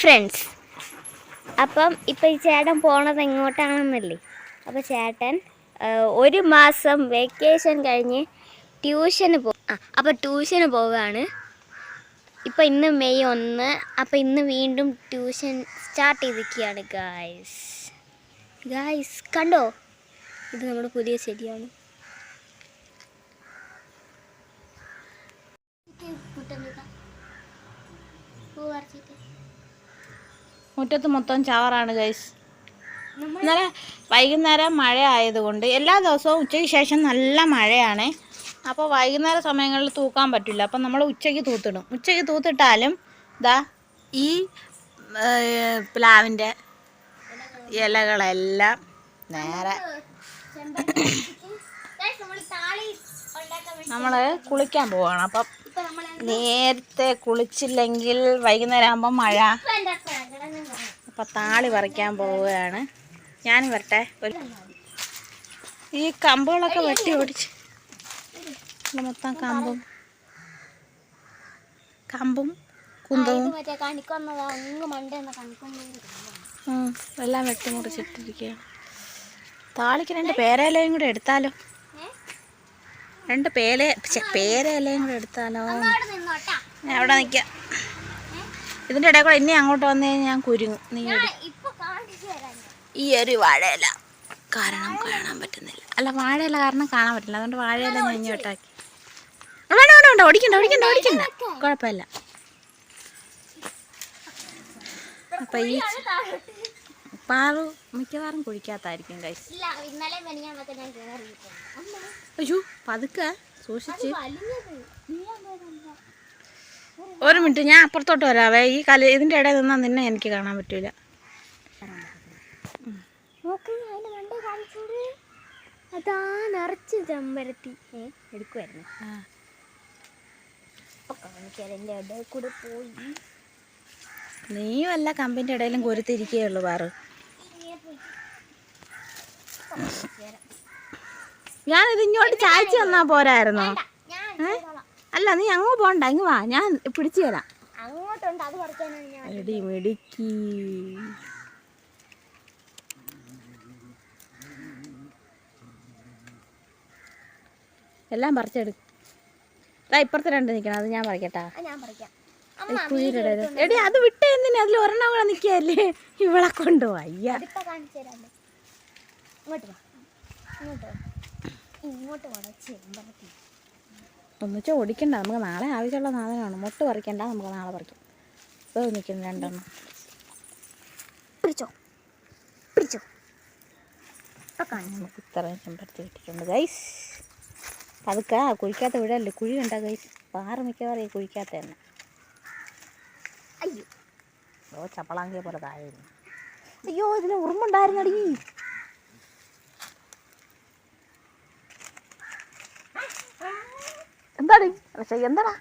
Friends. അപ്പം ഇപ്പം ഈ ചേട്ടൻ പോണത് എങ്ങോട്ടാണെന്നല്ലേ? അപ്പോൾ ചേട്ടൻ ഒരു മാസം വെക്കേഷൻ കഴിഞ്ഞ് ട്യൂഷന് പോ ആ അപ്പോൾ ട്യൂഷന് പോവുകയാണ് ഇപ്പം ഇന്ന് മെയ് ഒന്ന് അപ്പം ഇന്ന് വീണ്ടും ട്യൂഷൻ സ്റ്റാർട്ട് ചെയ്തിരിക്കുകയാണ് ഗായ്സ് ഗായ്സ് കണ്ടോ? ഇത് നമ്മുടെ പുതിയ ശരിയാണ് മുറ്റത്ത് മൊത്തം ചവറാണ് ഗൈസ് ഇന്നലെ വൈകുന്നേരം മഴ ആയതുകൊണ്ട് എല്ലാ ദിവസവും ഉച്ചയ്ക്ക് ശേഷം നല്ല മഴയാണ്. അപ്പോൾ വൈകുന്നേര സമയങ്ങളിൽ തൂക്കാൻ പറ്റില്ല. അപ്പം നമ്മൾ ഉച്ചയ്ക്ക് തൂത്തിടും. ഉച്ചയ്ക്ക് തൂത്തിട്ടാലും ഇതാ ഈ പ്ലാവിന്റെ ഇലകളെല്ലാം നേരെ നമ്മൾ കുളിക്കാൻ പോവാണ്. അപ്പം നേരത്തെ കുളിച്ചില്ലെങ്കിൽ വൈകുന്നേരം ആകുമ്പോൾ മഴ. അപ്പം താളി പറിക്കാൻ പോവുകയാണ്. ഞാൻ വരട്ടെ. ഈ കമ്പുകളൊക്കെ വെട്ടി ഓടിച്ച്. മൊത്തം കമ്പും. കമ്പും കുന്തവും. എല്ലാം വെട്ടി മുറിച്ചിട്ടിരിക്കുക താളിക്ക് രണ്ട് പേരയിലയും കൂടെ എടുത്താലോ? രണ്ട് പേല പേരയിലയും കൂടെ എടുത്താലോ? ഞാൻ അവിടെ നിൽക്കാം. ഇതിന്റെ ഇടയിൽ കൂടെ ഇനി അങ്ങോട്ട് വന്നു കഴിഞ്ഞാൽ ഞാൻ കുരുങ്ങും. നീ ഈ ഒരു വാഴയില. കാരണം കാണാൻ പറ്റുന്നില്ല. അല്ല വാഴയില കാരണം കാണാൻ പറ്റില്ല. അതുകൊണ്ട് വാഴയില ഞാൻ ഇങ്ങോട്ടാക്കി. വേണ്ട വേണ്ട വേണ്ട. ഓടിക്കണ്ട ഓടിക്കണ്ട ഓടിക്കണ്ട. കുഴപ്പമില്ല. അപ്പം ഈ പാറു മിക്കവാറും കുഴിക്കാത്തായിരിക്കും കൈസ് അയ്യോ പതുക്കെ സൂക്ഷിച്ച്. ഒരു മിനിറ്റ് ഞാൻ അപ്പുറത്തോട്ട് വരാവേ. ഈ കല ഇതിന്റെ ഇടയിൽ നിന്നാൽ നിന്നെ എനിക്ക് കാണാൻ പറ്റൂല. അതാ നിറച്ച് ചെമ്പരത്തി. എടുക്കുമായിരുന്നു നീ വല്ല കമ്പിന്റെ ഇടയിലും കൊരുത്തിരിക്കുകയുള്ളൂ പാറു. ഞാനിത് ഇങ്ങോട്ട് ചായച്ച് തന്നാ പോരായിരുന്നോ? അല്ല നീ അങ്ങ് പോണ്ട ഇങ്ങ് വാ. ഞാൻ പിടിച്ചു തരാം. എടി മിടുക്കി. എല്ലാം പറിച്ചെടുക്കും ഇപ്പുറത്തെ രണ്ട് നിൽക്കണം അത് ഞാൻ പറിക്കട്ടാ. എടി അത് വിട്ടേ എന്തിനാ? അതിൽ ഒരെണ്ണം കൂടെ നിൽക്കുകയല്ലേ? ഇവളെ കൊണ്ട് വയ്യ അതിപ്പോ കാണിച്ചു തരാം ഇങ്ങോട്ട് വാ. ഇങ്ങോട്ട് ഇങ്ങോട്ട് വേണം ചെമ്പറത്തി ഒന്നിച്ച് ഓടിക്കണ്ട നമുക്ക് നാളെ ആവശ്യമുള്ള സാധനമാണ്. മുട്ട് പറിക്കണ്ട നമുക്ക് നാളെ പറിക്കാം. ഇപ്പോൾ നിൽക്കുന്നു രണ്ടെണ്ണം. പിടിച്ചോ? പിടിച്ചോ? ഇപ്പൊ കാണാം നമുക്ക്. ഇത്രയും ചെമ്പരത്തി കിട്ടിയിട്ടുണ്ട് ഗൈസ് പതുക്കെ കുഴിക്കാത്ത വീടല്ലേ? കുഴി കണ്ട ഗൈസ് പാറ മിക്കവാറും ഈ കുഴിക്കാത്ത തന്നെ. അയ്യോ. ഓ ചപ്പളാങ്കിയെ പോലെ താഴെ അയ്യോ ഇതിന് ഉറുമ്പുണ്ടായിരുന്നടി എന്താടി പക്ഷേ എന്താടാ?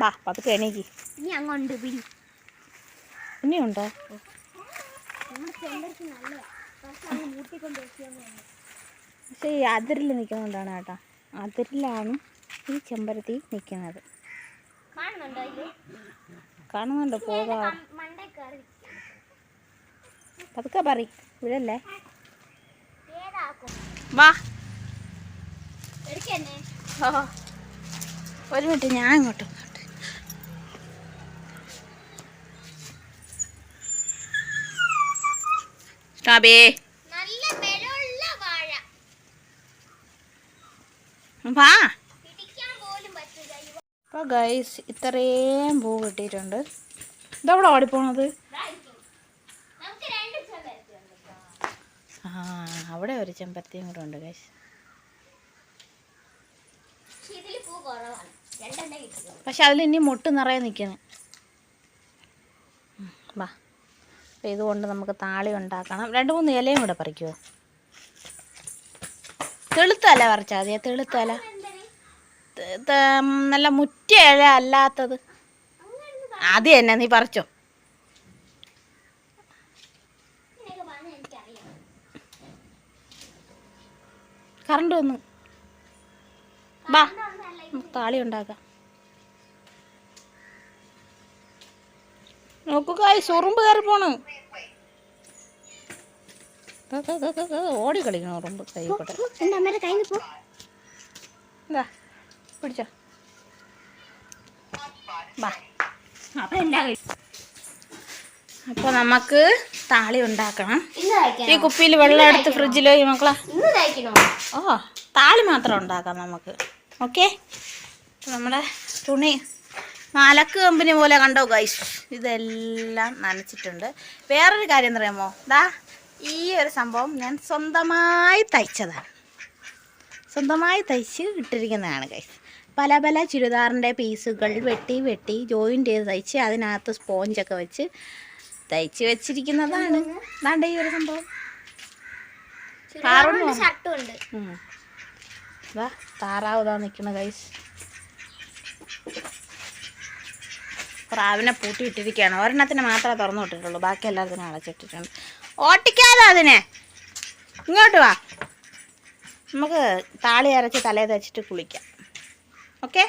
ബാ പതുക്കെ എണീക്കി. ഇനി അങ്ങോട്ട് പിടി. ഇനിയുണ്ടോ പക്ഷെ ഈ അതിരിൽ നിൽക്കുന്നതുകൊണ്ടാണ് കേട്ടോ. അതിരിലാണ് ഈ ചെമ്പരത്തി നിൽക്കുന്നത് കാണുന്നുണ്ടോ പോകാം. പതുക്കെ പറ ഇവിടല്ലേ ഏതാക്കും വാ. ഓ ഒരു മിനിറ്റ് ഞാൻ ഇങ്ങോട്ട് വാ. അപ്പോൾ ഗൈസ് ഇത്രയും പൂ കിട്ടിയിട്ടുണ്ട്. ഇതവിടെ ഓടിപ്പോണത് ഇതായിരിക്കും. നമുക്ക് രണ്ട് ചെമ്പരത്തി ഉണ്ട് കേട്ടോ. ആ അവിടെ ഒരു ചെമ്പരത്തിയും കൂടെ ഉണ്ട് കേസ് പക്ഷെ അതിൽ ഇനി മുട്ട് നിറയെ നിൽക്കുന്നു വാ. അപ്പം ഇതുകൊണ്ട് നമുക്ക് താളി ഉണ്ടാക്കണം. രണ്ട് മൂന്ന് ഇലയും കൂടെ പറിക്കുമോ തെളുത്തല പറിച്ചാൽ മതിയോ? തെളുത്തല നല്ല മുറ്റ ഇല അല്ലാത്തത്. അത് തന്നെ നീ പറിച്ചോ? കറണ്ട് വന്നു. വാ താളി ഉണ്ടാക്കാം. നോക്കുകായി സുറുമ്പ് കയറി പോണ്. ഓടി കളിക്കണം ഉറുമ്പ് കൈ കൂടെ എന്താ പിടിച്ചോ. വാ അപ്പം അപ്പോൾ നമുക്ക് താളി ഉണ്ടാക്കണം. ഈ കുപ്പിയിൽ വെള്ളം എടുത്ത് ഫ്രിഡ്ജിലോ ഈ മക്കളെ. ഓ താളി മാത്രം ഉണ്ടാക്കാം നമുക്ക്. ഓക്കെ? നമ്മുടെ തുണി നാലക്ക് കമ്പനി പോലെ കണ്ടോ ഗൈസ് ഇതെല്ലാം നനച്ചിട്ടുണ്ട്. വേറൊരു കാര്യം അറിയാമോ? ദാ ഈ ഒരു സംഭവം ഞാൻ സ്വന്തമായി തയ്ച്ചതാണ്. സ്വന്തമായി തയ്ച്ച് ഇട്ടിരിക്കുന്നതാണ് ഗൈസ് പല പല ചുരിദാറിന്റെ പീസുകൾ വെട്ടി വെട്ടി ജോയിന്റ് ചെയ്ത് തയ്ച്ച് അതിനകത്ത് സ്പോഞ്ചൊക്കെ വെച്ച് തയ്ച്ച് വെച്ചിരിക്കുന്നതാണ് ദാണ്ട ഈ ഒരു സംഭവം. ഉണ്ട് ഉം. ദാ നിൽക്കണ ഗൈസ് പ്രാവിനെ പൂട്ടിയിട്ടിരിക്കുകയാണ്. ഒരെണ്ണത്തിന് മാത്രമേ തുറന്നു വിട്ടിട്ടുള്ളൂ. ബാക്കി എല്ലാത്തിനും അടച്ചിട്ടിട്ടുണ്ട് ഓട്ടിക്കാതെ അതിനെ. ഇങ്ങോട്ട് വാ. നമുക്ക് താളി അരച്ച് തലേ തച്ചിട്ട് കുളിക്കാം. ഓക്കെ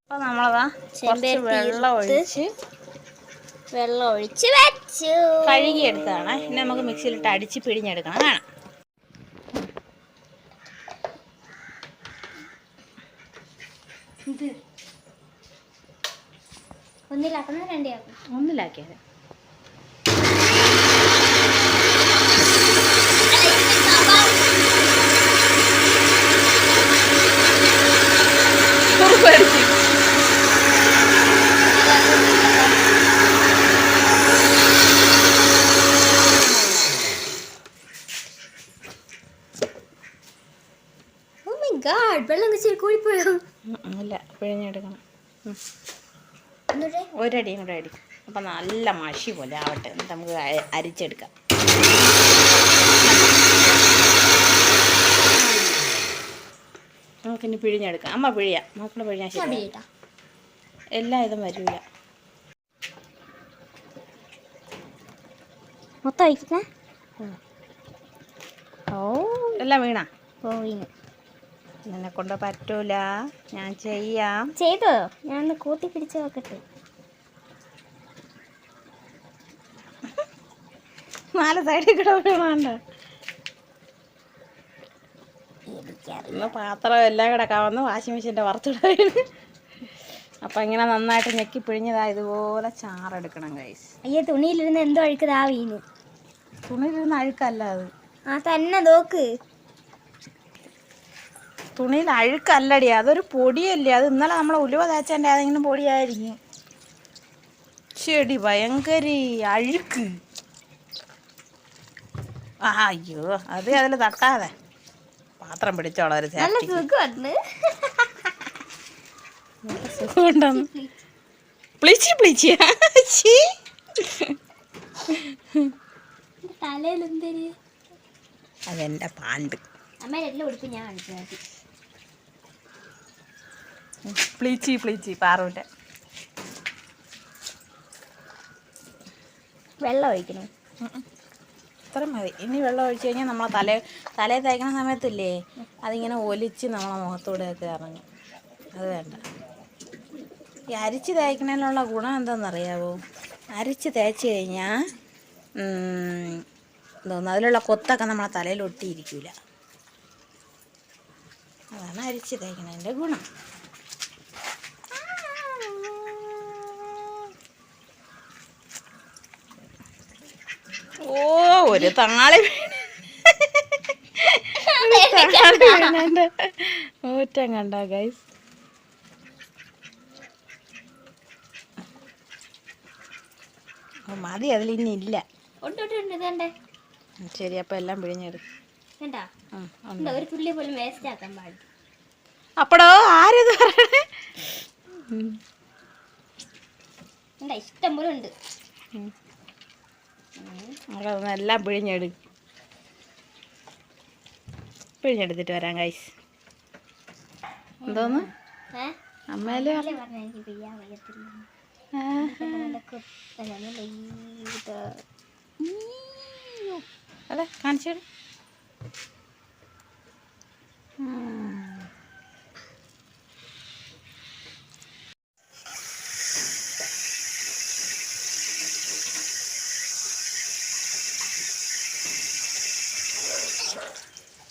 അപ്പോൾ നമ്മളതാ കുറച്ച് വെള്ളം ഒഴിച്ച് വെള്ളം ഒഴിച്ച് വെച്ചു. കഴുകിയെടുത്തതാണ്. ഇനി നമുക്ക് മിക്സിയിലിട്ട് അടിച്ച് പിഴിഞ്ഞെടുക്കണം. കാണാം. ഇത് ഒന്നിലാക്കുന്ന രണ്ടിലാക്കും ഒന്നിലാക്കിയത് ഓ മൈ ഗാഡ് വെള്ളം വെച്ച് കൂടിപ്പോയോ ഇല്ല പിഴിഞ്ഞെടുക്കണം ഉം. എന്നിട്ട് ഒരടിയും കൂടെ അടി അപ്പം നല്ല മഷി പോലെ ആവട്ടെ. എന്നിട്ട് നമുക്ക് അരിച്ചെടുക്കാം. നമുക്കിനി പിഴിഞ്ഞെടുക്കാം. അമ്മ പിഴിയാം. മക്കളെ പിഴിഞ്ഞാൽ ശരി എല്ലാ ഇതും വരില്ല മൊത്തം ഒഴിക്കുന്നേ ഓ. എല്ലാം വീണാ? പോയിന് നിന്നെ കൊണ്ട് പറ്റൂല. ഞാൻ ചെയ്യാം. ചെയ്തോ? ഞാൻ കൂട്ടി പിടിച്ച് നോക്കട്ടെ. നാല് സൈഡിൽ കൂടെ വീണാണ്ട. ഇന്ന് പാത്രം എല്ലാം കിടക്കാമെന്ന് വാഷിംഗ് മെഷീന്റെ വറുത്തിടായിരുന്നു അപ്പം ഇങ്ങനെ നന്നായിട്ട് ഞെക്കി പിഴിഞ്ഞതാ ഇതുപോലെ ചാറെടുക്കണം കൈസ് അയ്യോ തുണിയിലിരുന്ന് എന്തോ അഴുക്കതാ വീണ്. തുണിയിലിരുന്ന് അഴുക്കല്ല അത്. ആ തന്നെ നോക്ക്. തുണിയിൽ അഴുക്കല്ലടി അതൊരു പൊടിയല്ലേ? അത് ഇന്നലെ നമ്മൾ ഉലുവ തേച്ചതിന്റെ ഏതെങ്കിലും പൊടിയായിരിക്കും. ചെടി ഭയങ്കര അഴുക്ക്. ആ അയ്യോ അത് അതിൽ തട്ടാതെ. പാത്രം പിടിച്ചോളാം ഒരു സുഖമുണ്ടെന്ന് പ്ലിച്ചി പ്ലിച്ചി. അതെന്റെ പാണ്ട് പ്ലീച്ചി പ്ലീച്ചി പാറുവിന്റെ വെള്ളം ഒഴിക്കണം? ഇത്ര മതി. ഇനി വെള്ളം ഒഴിച്ച് കഴിഞ്ഞാൽ നമ്മളെ തല തലയിൽ തേക്കണ സമയത്തില്ലേ അതിങ്ങനെ ഒലിച്ച് നമ്മളെ മുഖത്തൂടെയൊക്കെ ഇറങ്ങും. അത് വേണ്ട. ഈ അരിച്ച് തേക്കുന്നതിനുള്ള ഗുണം എന്താണെന്നറിയാവോ അരിച്ച് തേച്ച് കഴിഞ്ഞാൽ തോന്നുന്നു അതിലുള്ള കൊത്തൊക്കെ നമ്മളെ തലയിൽ ഒട്ടിയിരിക്കില്ല അതാണ് അരിച്ച് തേക്കണതിന്റെ ഗുണം. ഓ ഒരു താളി ഊറ്റം കണ്ട ഗൈസ് മതി അതിൽ ഇനി ഇല്ല. ശരി അപ്പൊ എല്ലാം പിഴിഞ്ഞെടുക്കും. അപ്പടോ ആരത് പറയണേ? ഇഷ്ടം പോലെ ഉണ്ട്. എല്ലാം പിഴിഞ്ഞെടു പിഴിഞ്ഞെടുത്തിട്ട് വരാം കൈസ് എന്തോന്ന്? അമ്മയല്ലേ അമ്മേലെ പറഞ്ഞ എനിക്ക് പെയ്യാൻ വയ്യത്തില്ല ആ. നല്ല കുത്തനെ, നല്ല ഇത്. അതെ കാണിച്ചു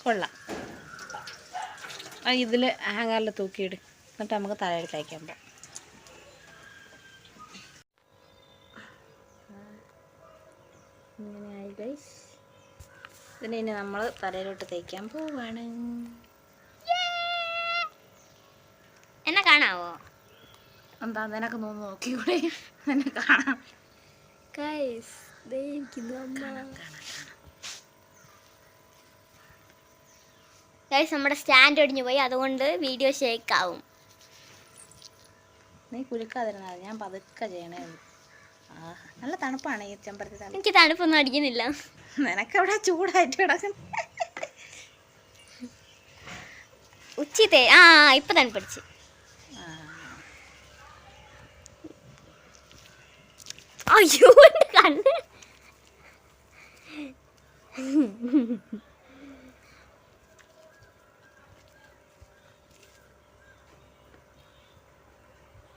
കൊള്ളാം. ആ ഇതിൽ ഹാങ്ങറിൽ തൂക്കിയിട്. എന്നിട്ട് നമുക്ക് തലയിൽ തയ്ക്കാൻ പോകാം ഇങ്ങനെയായി ഗൈസ് ഇതിനെ ഇനി നമ്മൾ തലയിലോട്ട് തേക്കാൻ പോവാണ്. എന്നെ കാണാവോ? എന്താ നിനക്ക് നോന്ന് നോക്കിക്കൂടെ? എന്നെ കാണാം. ഗൈസ് ഗൈസ് നമ്മുടെ സ്റ്റാൻഡ് ഒടിഞ്ഞു പോയി. അതുകൊണ്ട് വീഡിയോ ഷേക്ക് ആവും. നീ കുലുക്കാതിരുന്നാൽ ഞാൻ പതുക്കെ ചെയ്യണേ നല്ല തണുപ്പാണ് ഈ ചെമ്പരത്തി തണുപ്പ്. എനിക്ക് തണുപ്പൊന്നും അടിക്കുന്നില്ല. നിനക്കവിടെ ചൂടായിട്ട് കിടക്കുന്നു ഉച്ചി തേ ആ ഇപ്പൊ തണുപ്പടിച്ച്. അയ്യോ എന്റെ കണ്ണ്.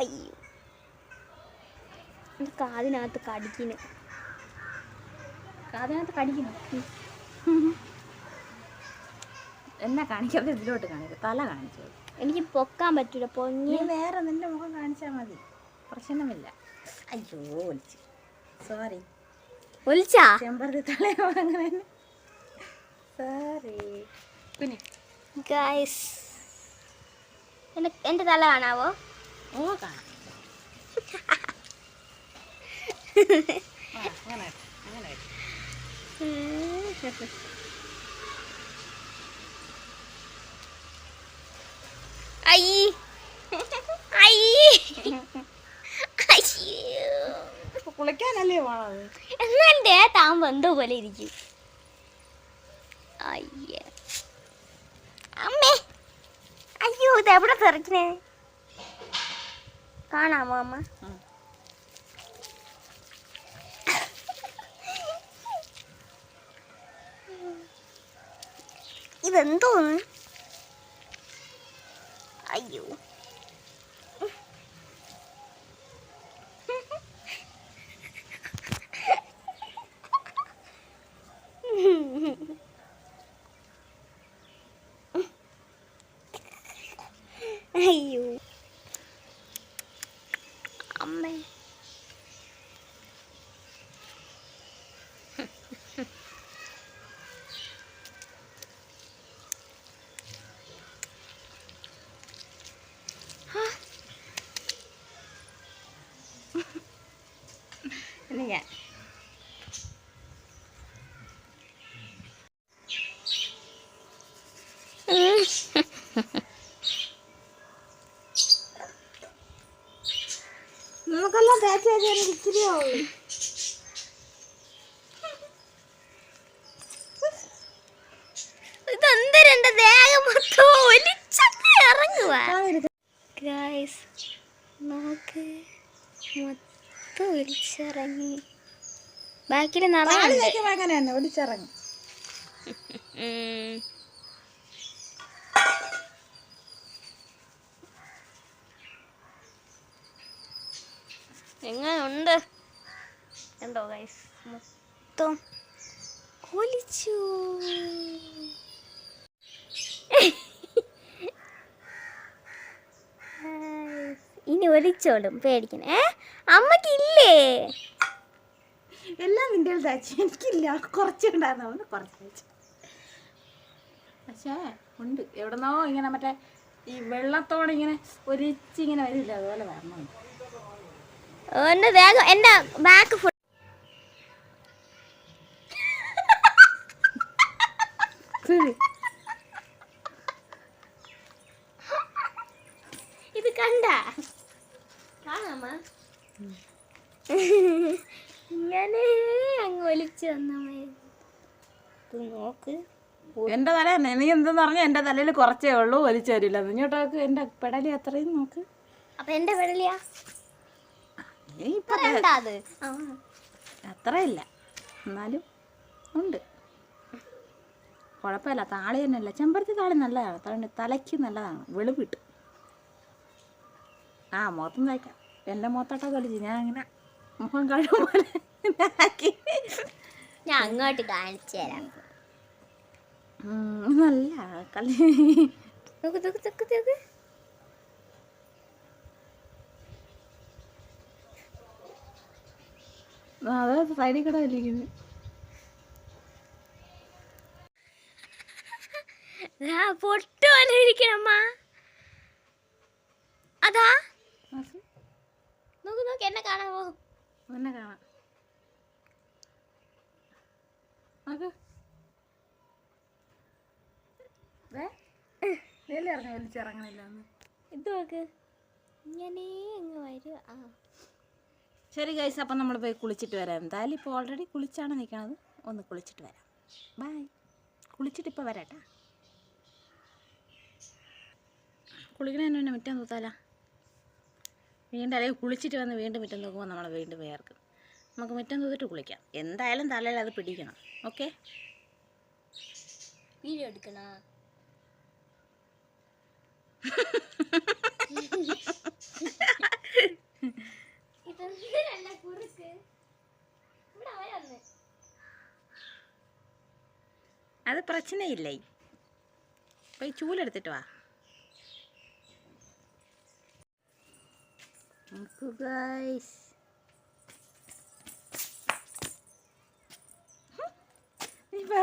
അയ്യോ. കാതിനകത്ത് കടിക്കുന്നു. കാതിനകത്ത് കടിക്കുന്നു. എന്നാ കാണിക്കാതെ ഇതിലോട്ട് കാണിക്കും? തല കാണിച്ചു എനിക്ക് പൊക്കാൻ പറ്റൂല പൊങ്ങി. വേറെ നിന്റെ മുഖം കാണിച്ചാൽ മതി. പ്രശ്നമില്ല അയ്യോ ഒലിച്ച്. സോറി ഒലിച്ചാ? ചെമ്പരത്തി തലയോ അങ്ങനെ സോറി പിന്നെ ഗൈസ് എന്റെ തല കാണാവോ? ഓ കാണാം അങ്ങനെ അങ്ങനെ. അയ്യ് കുളിക്കാനല്ലേ പോണത്? എന്നെ താൻ ബന്ധു പോലെ ഇരിക്കും. അയ്യ. അമ്മേ. അയ്യോ ഇത് എവിടെ തെറിക്കണേ? കാണാമോ അമ്മ. ഇതെന്തോന്ന് അയ്യോ അമ്മേ ഇനി ഞാൻ. നമുക്കെല്ലാം തേച്ച് ഇച്ചിരി ആവുള്ളൂ ഇതെന്തൊരു എന്റെ ദേഹം മൊത്തം ഒലിച്ചൊക്കെ ഇറങ്ങുക ഗായ്സ് നോക്ക് മൊത്തം ഒലിച്ചിറങ്ങി ബാക്കിൽ അങ്ങനെ തന്നെ ഒടിച്ചിറങ്ങും. ഉം. എങ്ങനുണ്ട്? എന്തോ ഗൈസ് മൊത്തം കൊലിച്ചു ഇനി ഒലിച്ചോളും പേടിക്കണം അമ്മക്കില്ലേ? എല്ലാം നിന്റെ തയ്ച്ചു. എനിക്കില്ല. കുറച്ചുണ്ടായിരുന്നു ഉണ്ടായിരുന്നു. കുറച്ച് തയ്ച്ചു. പക്ഷേ ഉണ്ട്. എവിടെന്നോ ഇങ്ങനെ മറ്റേ ഈ വെള്ളത്തോടെ ഇങ്ങനെ ഒരിച്ചിങ്ങനെ വരില്ല? അതുപോലെ വരണം എന്റെ വേഗം എന്റെ ബാക്ക് ഫുൾ കണ്ട കാണാമ ഇങ്ങനെ അങ്ങ് ഒലിച്ചു വന്നമ്മേ ഇത് നോക്ക് എന്റെ തല തന്നെ. നീ എന്തെന്ന് പറഞ്ഞാൽ എന്റെ തലയിൽ കുറച്ചേ ഉള്ളൂ വലിച്ചു തരില്ല ഇങ്ങോട്ടേക്ക് എന്റെ പെടലി അത്രയും നോക്ക്. അപ്പൊ എന്റെ പെടലിയാ? അത്രയില്ല. എന്നാലും ഉണ്ട്. കുഴപ്പമില്ല. താളി തന്നെയല്ല. ചെമ്പരത്തി താളി നല്ലതാണ്. അതുകൊണ്ട് തലയ്ക്ക് നല്ലതാണ്. വെളുപ്പിട്ട് ആ മുഖത്തും തയ്ക്കാം എന്റെ മുഖത്തോട്ടാ കളിച്ച് ഞാൻ അങ്ങനെ മുഖം കഴുകും പോലെ ഞാൻ അങ്ങോട്ട് കാണിച്ചു തരാം. നല്ല കളി നോക്ക് നോക്ക് നോക്ക് നോക്ക്. അതെ സൈഡിൽ കൂടെ വലിക്കുന്നു ദാ പൊട്ടു പോലെ ഇരിക്കണമ്മ അതാ. നോക്ക് നോക്ക് എന്നെ കാണാവോ എന്നെ കാണാം നോക്ക് ദേ, ഇതിലേ ഇറങ്ങി വലിച്ചിറങ്ങണില്ല ഇത് നോക്ക്. ഇങ്ങനെ അങ്ങ് വരും. ആ. ശരി ഗൈസ് അപ്പം നമ്മൾ പോയി കുളിച്ചിട്ട് വരാം. എന്തായാലും ഇപ്പോൾ ഓൾറെഡി കുളിച്ചാണ് നിൽക്കണത് ഒന്ന് കുളിച്ചിട്ട് വരാം. ബൈ കുളിച്ചിട്ട് ഇപ്പോൾ വരാട്ടാ. കുളിക്കണേ എന്നെ മുറ്റം തൂത്താല. വീണ്ടും അല്ലെങ്കിൽ കുളിച്ചിട്ട് വന്ന് വീണ്ടും മുറ്റം തൂക്കുമ്പോൾ നമ്മൾ വീണ്ടും വേർക്കും. നമുക്ക് മുറ്റം തൂത്തിട്ട് കുളിക്കാം. എന്തായാലും തലയിൽ അത് പിടിക്കണം. ഓക്കെ വീഡിയോ എടുക്കണ? അത് പ്രശ്നയില്ലേ? പോയി ചൂലെടുത്തിട്ട് വാ. നോക്കൂ ഗൈസ് നീ ഇപ്പൊ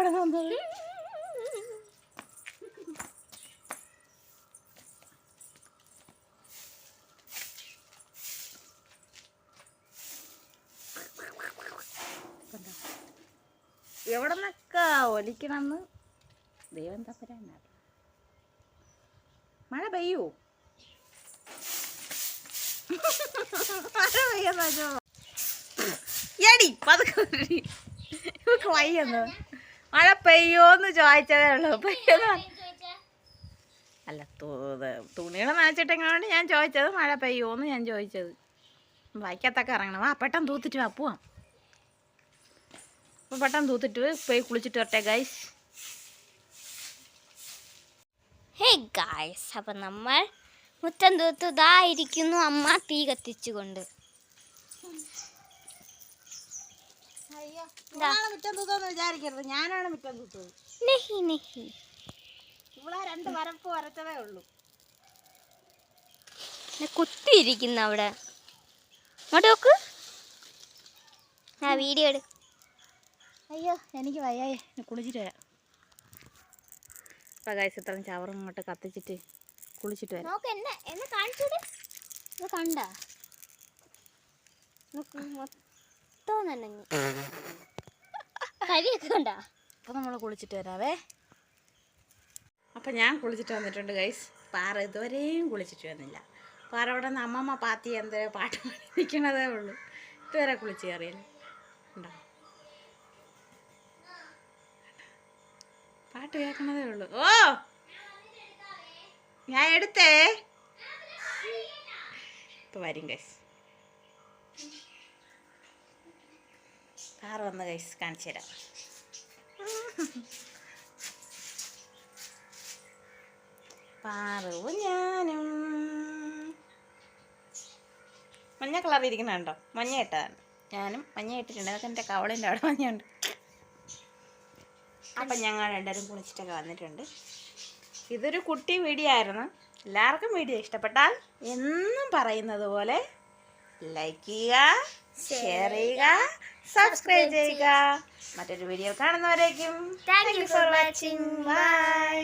എവിടെ നിന്നൊക്കെ ഒലിക്കണമെന്ന് ദൈവം തപ്പരാനാണ് മഴ പെയ്യൂ? മഴ പെയ്യുന്നോ എടി പതുക്കെ മഴ പെയ്യോന്ന് ചോദിച്ചതേ ഉള്ളൂ. പെയ്യുന്ന അല്ല തുണികൾ നനച്ചിട്ടെങ്ങാണ്ട് ഞാൻ ചോദിച്ചത് മഴ പെയ്യോന്ന് ഞാൻ ചോദിച്ചത്. വായിക്കാത്തൊക്കെ ഇറങ്ങണം. വാ പെട്ടെന്ന് തൂത്തിട്ട് വാ പോവാം. അപ്പോൾ പെട്ടെന്ന് തൂത്തിട്ട് പോയി കുളിച്ചിട്ട് വരട്ടെ ഗൈസ് ഹേ ഗായ്സ് അപ്പം നമ്മൾ മുറ്റം തൂത്ത് ഇതാ ഇരിക്കുന്നു അമ്മ തീ കത്തിച്ചുകൊണ്ട്. മുറ്റം തൂത്തോന്ന് വിചാരിക്കരുത്. ഞാനാണ് മുറ്റം തൂത്തത്. നെഹി നെഹി. ഇവിടെ രണ്ട് വരപ്പ് വരച്ചതേ ഉള്ളൂ. കുത്തിയിരിക്കുന്നു അവിടെ. അങ്ങോട്ട് നോക്ക്. ആ വീഡിയോ എടു അയ്യോ എനിക്ക് വയ്യായി. കുളിച്ചിട്ട് വരാം. ഇത്രയും ചവറും ഇങ്ങോട്ട് കത്തിച്ചിട്ട് കുളിച്ചിട്ട് വരാം. നോക്ക് എന്നെ എന്നെ കാണിച്ചൂടെ? ഇത് കണ്ട? മൊത്തം നനഞ്ഞു കരിയൊക്കെ കണ്ട? അപ്പം നമ്മൾ കുളിച്ചിട്ട് വരാവേ. അപ്പം ഞാൻ കുളിച്ചിട്ട് വന്നിട്ടുണ്ട് ഗൈസ് പാറ ഇതുവരെയും കുളിച്ചിട്ട് വന്നില്ല. പാറ അവിടെ നിന്ന് അമ്മമ്മ പാത്തി എന്തോ പാട്ട് പാടി നിൽക്കണതേ ഉള്ളൂ. ഇതുവരെ കുളിച്ച് കയറിയില്ല. ഉണ്ടോ പാട്ട് കേൾക്കണതേ ഉള്ളൂ. ഓ! ഞാൻ എടുത്തേ. ഇപ്പൊ വരും ഗൈസ് പാറ വന്ന് ഗൈസ് കാണിച്ചു തരാം. പാറവും ഞാനും. മഞ്ഞ കണ്ടോ? മഞ്ഞ ഇട്ടതാണ്. ഞാനും മഞ്ഞ ഇട്ടിട്ടുണ്ട്. അതൊക്കെ എന്റെ കവളിന്റെ അവിടെ മഞ്ഞുണ്ട് അപ്പം ഞങ്ങൾ രണ്ടുപേരും കുളിച്ചിട്ടൊക്കെ വന്നിട്ടുണ്ട്. ഇതൊരു കുട്ടി വീഡിയോ ആയിരുന്നു. എല്ലാവർക്കും വീഡിയോ ഇഷ്ടപ്പെട്ടാൽ എന്നും പറയുന്നത് പോലെ ലൈക്ക് ചെയ്യുക ഷെയർ ചെയ്യുക സബ്സ്ക്രൈബ് ചെയ്യുക. മറ്റൊരു video കാണുന്നവരേക്കും thank you for watching bye